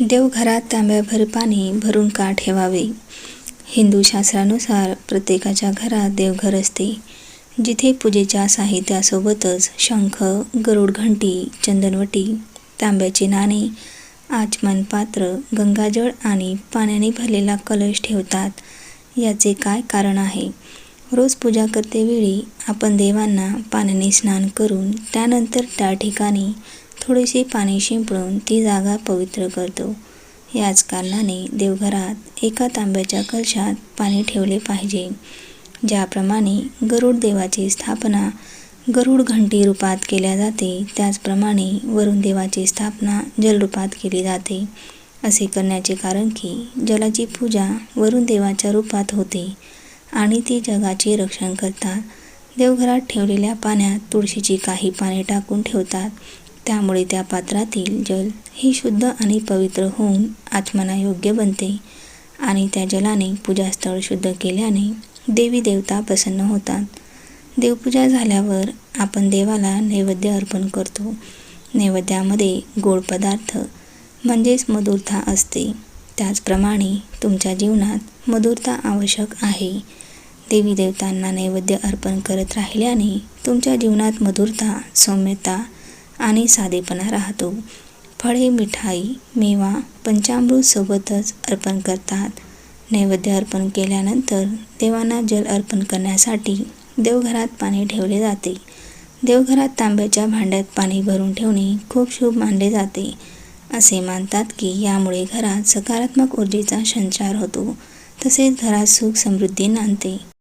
देवघरात तांब्याभर पाणी भरून का ठेवावे? हिंदू शास्त्रानुसार प्रत्येकाच्या घरात देवघर असते. जिथे पूजेच्या साहित्यासोबतच शंख गरुड घंटी चंदनवटी तांब्याचे नाणे आचमन पात्र गंगाजळ आणि पाण्याने भरलेला कलश ठेवतात याचे काय कारण आहे? रोज पूजा करतेवेळी आपण देवांना पाण्याने स्नान करून त्यानंतर त्या ठिकाणी थोडेसे पाणी शिंपडून ती जागा पवित्र करतो. याच कारणाने देवघरात एका तांब्याच्या कलशात पाणी ठेवले पाहिजे. ज्याप्रमाणे गरुड देवाची स्थापना गरुड घंटी रूपात केल्या जाते त्याचप्रमाणे वरुण देवाची स्थापना जलरूपात केली जाते. असे करण्याचे कारण की जलाची पूजा वरुण देवाच्या रूपात होते आणि ती जगाचे रक्षण करतात. देवघरात ठेवलेल्या पाण्यात तुळशीची काही पाने टाकून ठेवतात. त्यामुळे त्या पात्रातील जल हे शुद्ध आणि पवित्र होऊन आचमनायोग्य बनते. आणि त्या जलाने पूजास्थळ शुद्ध केल्याने देवी देवता प्रसन्न होतात. देवपूजा झाल्यावर आपण देवाला नैवेद्य अर्पण करतो. नैवेद्यामध्ये गोड पदार्थ म्हणजेच मधुरता असते. त्याचप्रमाणे तुमच्या जीवनात मधुरता आवश्यक आहे. देवी देवतांना नैवेद्य अर्पण करत राहिल्याने तुमच्या जीवनात मधुरता सौम्यता आणि साधेपणा राहतो. फळे मिठाई मेवा पंचामृतसोबतच अर्पण करतात. नैवेद्य अर्पण केल्यानंतर देवांना जल अर्पण करण्यासाठी देवघरात पाणी ठेवले जाते. देवघरात तांब्याच्या भांड्यात पाणी भरून ठेवणे खूप शुभ मानले जाते. असे मानतात की यामुळे घरात सकारात्मक ऊर्जेचा संचार होतो. तसेच घरात सुख समृद्धी नांदते.